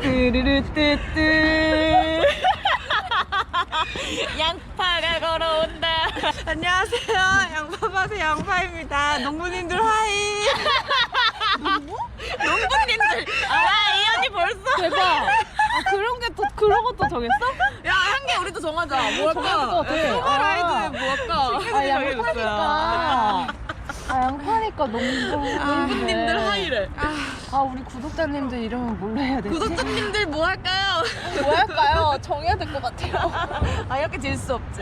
뚜루루뚜뚜 양파가 걸어온다 안녕하세요. 양파밭의 양파입니다. 농부님들 하이. 농부님들 아 이 언니 벌써 대박. 아, 그런 게 또 그런 것도 정했어? 야, 한 개 우리도 정하자. 뭐 정할 것 할까? 같아. 소바라이드 뭐 할까? 아 양파니까. 아 양파니까 농부. 농부님들 하이를. 아 우리 구독자님들 이름은 뭘로 해야 되지? 구독자님들 뭐 할까요? 뭐 할까요? 정해야 될 것 같아요. 아, 이렇게 질 수 없지.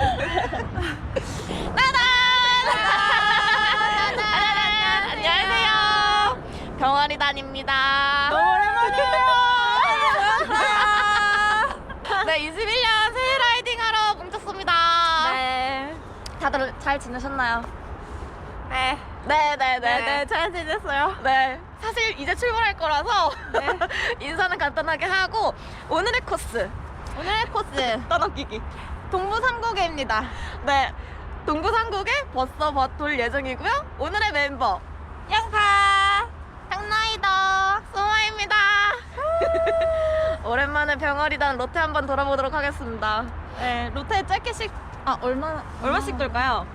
안녕하세요 병아리단입니다 너무 오랜만이에요. 네 21년 새해 라이딩 하러 뭉쳤습니다 네. 다들 잘 지내셨나요? 네. 네 네네 잘 지냈어요. 네 사실 이제 출발할 거라서 네. 인사는 간단하게 하고 오늘의 코스 오늘의 코스 떠넘기기. 동부 3국에입니다. 네, 동부 3국에 버서 버돌 예정이고요. 오늘의 멤버 양파, 장나이더, 소마입니다. 오랜만에 병아리단 로테 한번 돌아보도록 하겠습니다. 네, 로테 짧게씩 아 얼마나 얼마씩 들까요?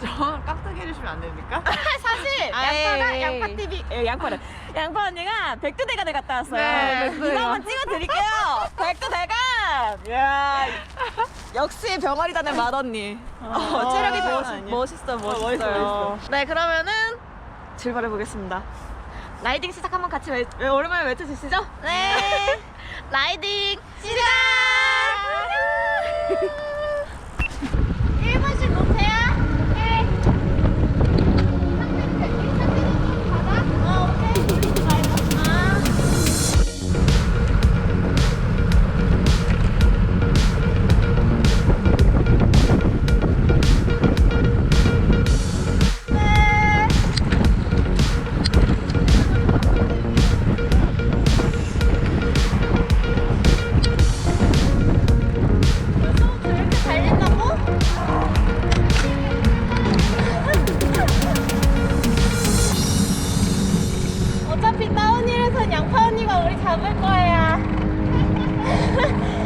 저 깍두기 해주시면 안 됩니까? 사실 양파가 아이. 양파 TV 에, 양파를 양파 언니가 백두대간을 갔다 왔어요. 네, 이거 한번 찍어드릴게요. 백두대간. 야 역시 병아리단의 맏언니. 어, 체력이 장난 멋있, 아니야. 멋있어 멋있어요. 멋있어, 네 그러면은 출발해 보겠습니다. 라이딩 시작 한번 같이 외, 외- 오랜만에 외쳐주시죠. 네. 라이딩 시작. 어차피 다운힐에선 양파 언니가 우리 잡을 거야.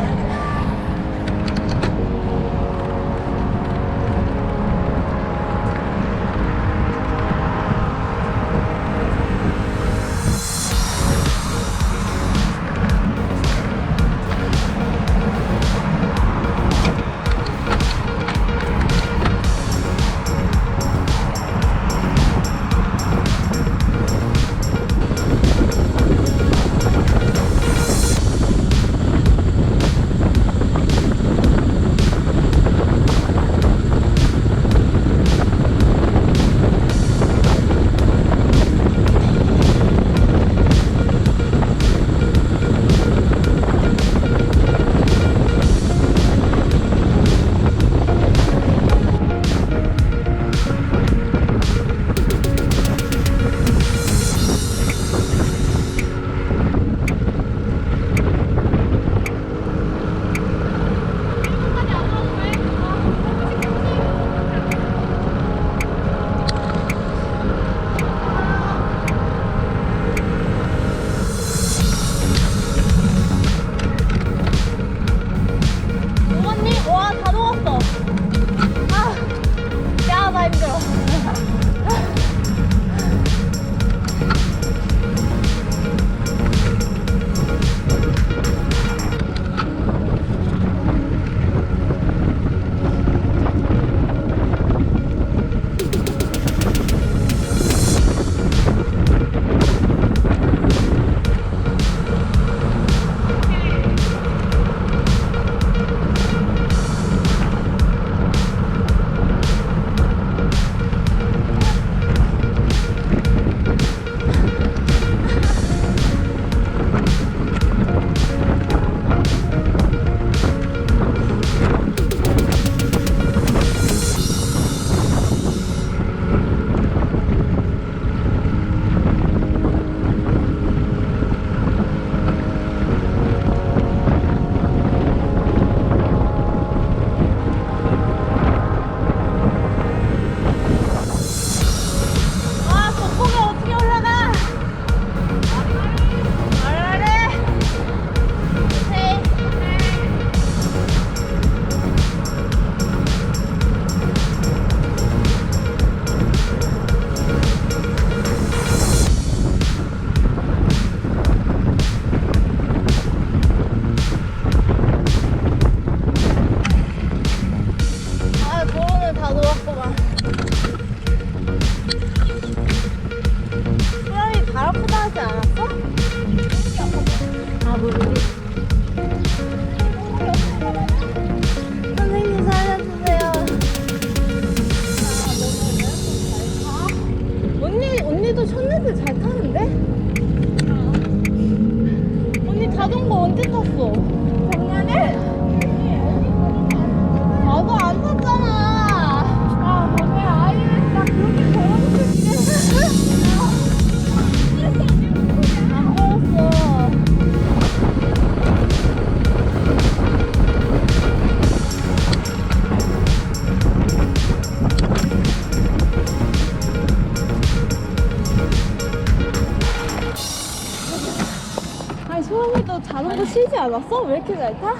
쉬지 않았어? 왜 이렇게 잘 타?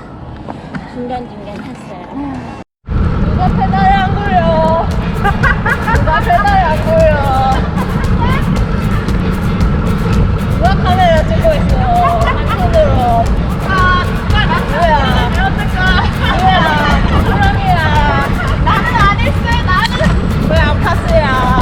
중간중간 탔어요. 누가 페달이 안 굴려? 누가 페달이 안 굴려? 누가 카메라 찍고 있어? 한 손으로. 누구야? 누구야? 소영이야. 나는 안 했어요. 나는. 왜안 탔어요?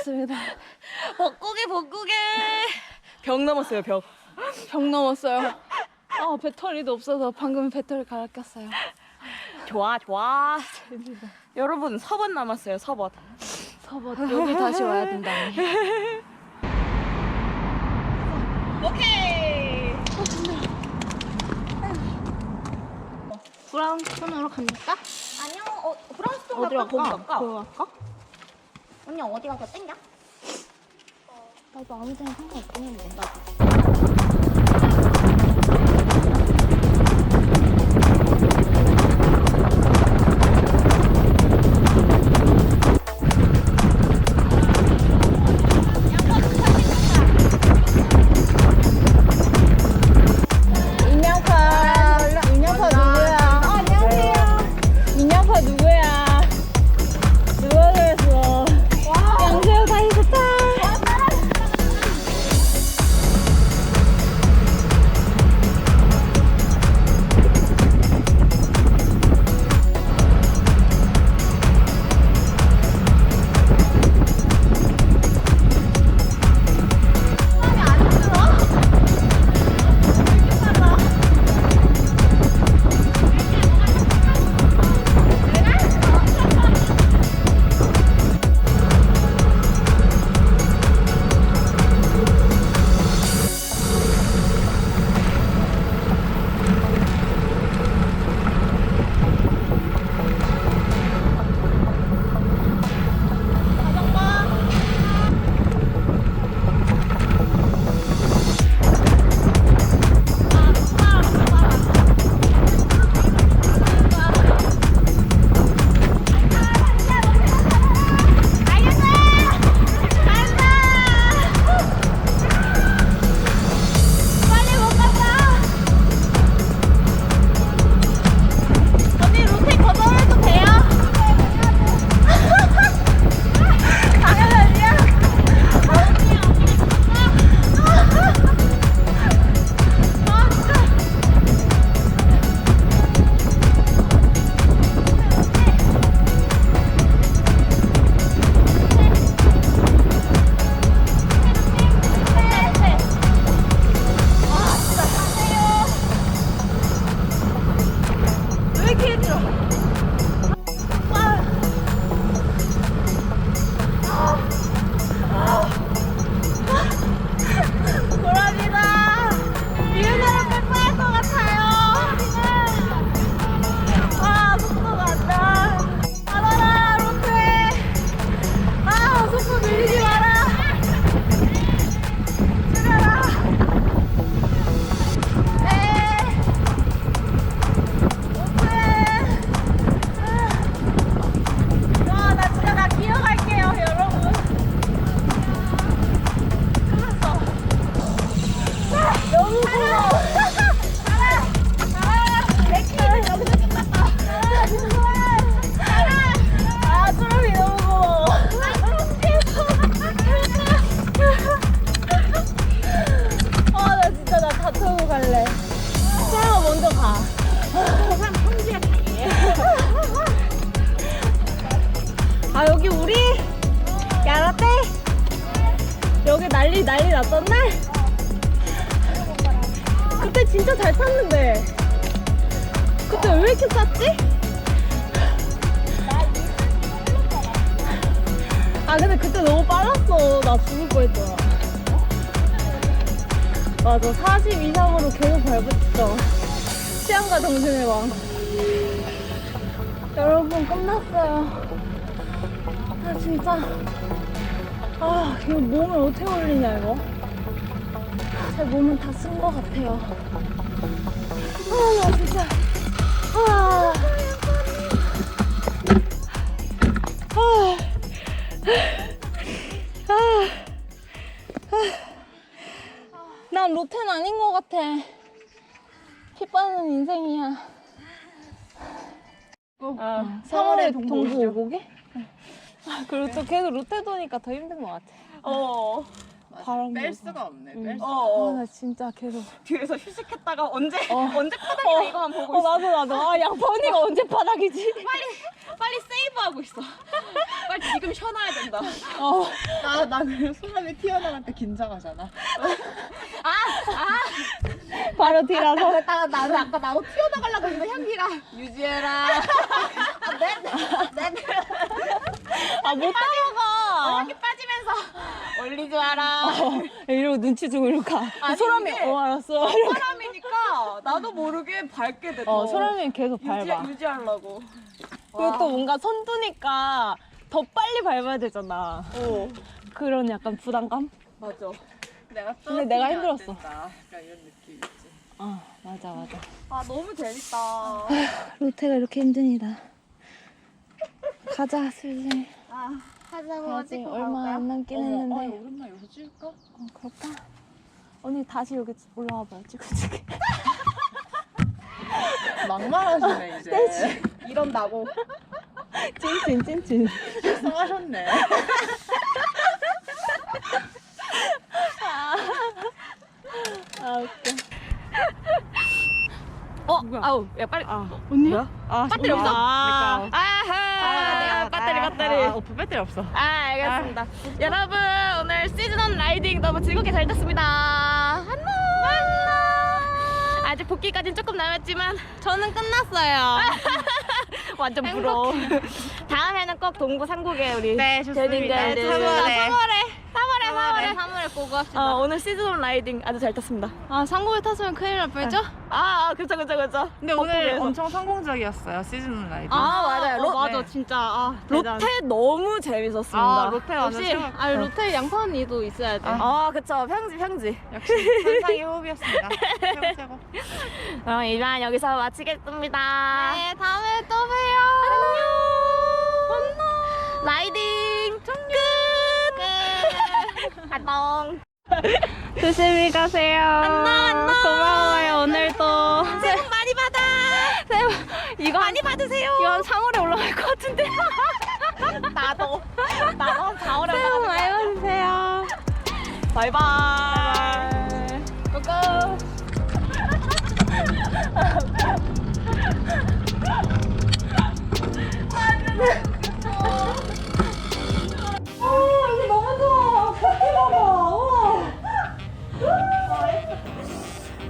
왔습니다. 벚고개 벚고개. 벽 넘었어요 벽. 벽 넘었어요. 아, 배터리도 없어서 방금 배터리 갈아 꼈어요. 좋아 좋아. 여러분 서번 남았어요 서번. 서버 여기 다시 와야 된다니. 오케이. 브라운 톤으로 갑니까? 안녕. 어, 브라운 스톤 어디로 갈까? 갈까? 거기 갈까? 언니 어디가 더 땡겨? 나도 아무 데나 상관없긴 한데. 나도. 시간과 정신의 왕. 여러분 끝났어요. 아 진짜. 아 이거 몸을 어떻게 올리냐 이거. 제 몸은 다 쓴 것 같아요. 아 나 진짜. 아. 아. 난 로텐 아닌 것 같아. 피 빠는 인생이야. 아, 3월에 동부 오곡이? 아, 그리고 또 계속 롯데 도니까 더 힘든 것 같아. 어. 바람 뺄. 수가 없네. 응. 뺄 수. 아, 어. 나 진짜 계속. 뒤에서 휴식했다가 언제 어. 언제 바닥이나 이거만 보고 어, 있어. 나도, 나도. 아, 양파 언니가 언제 바닥이지? 빨리 빨리 세이브하고 있어. 빨리 지금 쉬어놔야 된다. 어. 나나 그냥 소감이 튀어나갈 때 긴장하잖아. 바로 뒤라서. 나 나는 아까 나도 튀어나가려고 했는데 향기랑 유지해라. 아, 못 따라가. 향기 빠지면서 올리지 마라. 어, 이러고 눈치 주고 이러고 가. 아니, 소람이, 어, 알았어. 이러고. 사람이니까 나도 모르게 밟게 돼. 어, 소람이 계속 유지 밟아. 유지하려고. 그리고 또 뭔가 선두니까 더 빨리 밟아야 되잖아. 어 그런 약간 부담감? 맞아. 내가 근데 내가 떨어지면 안 힘들었어. 된다. 약간 이런 느낌이지. 아, 맞아, 맞아. 아 너무 재밌다. 로테가 이렇게 힘드니다. 가자, 슬슬. 아 하자고 가야지. 얼마 안 남긴 했는데. 어, 오랜만에 여기서 찍을까? 어, 그럴까? 언니 다시 여기 올라와 봐요. 찍어주게. 막말하시네 이제. 이런다고 찐찐 찐찐. 실성하셨네. 아 웃겨. 어, 아우, 야 빨리. 아, 언니? 뭐야? 아, 배터리 없어. 아, 아하. 배터리 배터리. 아, 오프 배터리 없어. 아, 알겠습니다. 여러분, 오늘 시즌1 라이딩 너무 즐겁게 잘 됐습니다. 안녕. 아직 복귀까지는 조금 남았지만 저는 끝났어요. 완전 부러워. 다음에는 꼭 동부 삼국에 우리 네, 좋습니다. 제딩들들. 3월에. 3월에 3월에 3월에 3월에 보고 합시다. 어, 오늘 시즌1 라이딩 아주 잘 탔습니다. 아, 상고에 탔으면 큰일 날 뻔했죠? 아, 아 그쵸 그쵸 그쵸. 근데 오늘 덕분에서. 엄청 성공적이었어요 시즌 라이딩. 아, 맞아요. 로- 맞아, 네. 진짜. 아, 대단. 롯데 너무 재밌었습니다. 아, 롯데 완전 역시, 최고. 아, 롯데 양파 언니도 있어야 돼. 아, 그쵸. 평지, 평지. 역시 천상의 호흡이었습니다. 최고 최고. 그럼 이만 여기서 마치겠습니다. 네, 다음에 또 봬요. 안녕. 라이딩 끝. 안녕. 조심히 가세요. 안녕, 안녕. 고마워요, 오늘도. 새해 복 많이 받아. 새해 복- 이거 한- 많이 받으세요. 이거 한 3월에 올라갈 것 같은데. 나도. 나도 4월에 새해 복 많이 받으세요. 바이바이. 고고. 이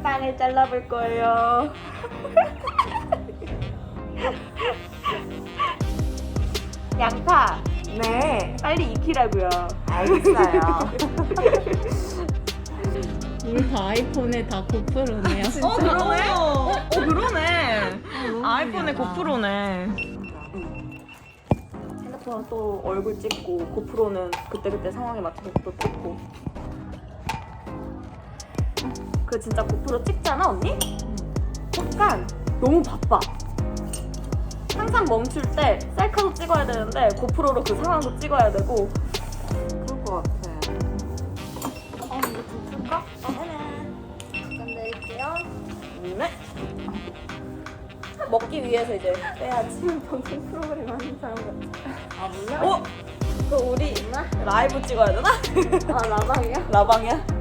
빵을 잘라볼 거예요. 양파. 네. 빨리 익히라고요. 알겠어요. 우리 다 아이폰에 다 고프로네요. 어 그러네. 어, 어 그러네. 아이폰에 고프로네. 핸드폰은 또 얼굴 찍고 고프로는 그때그때 상황에 맞춰서 또 찍고. 그 진짜 고프로 찍잖아 언니? 약간 너무 바빠. 항상 멈출 때 셀카도 찍어야 되는데 고프로로 그 상황도 찍어야 되고 그럴 것 같아. 어 이거 좀 풀까? 건드릴게요. 네. 먹기 위해서 이제 빼야지. 방송 프로그램 하는 사람 같아. 아, 몰라? 어? 그 우리 라이브 찍어야 되나? 아, 라방이요? 라방이야?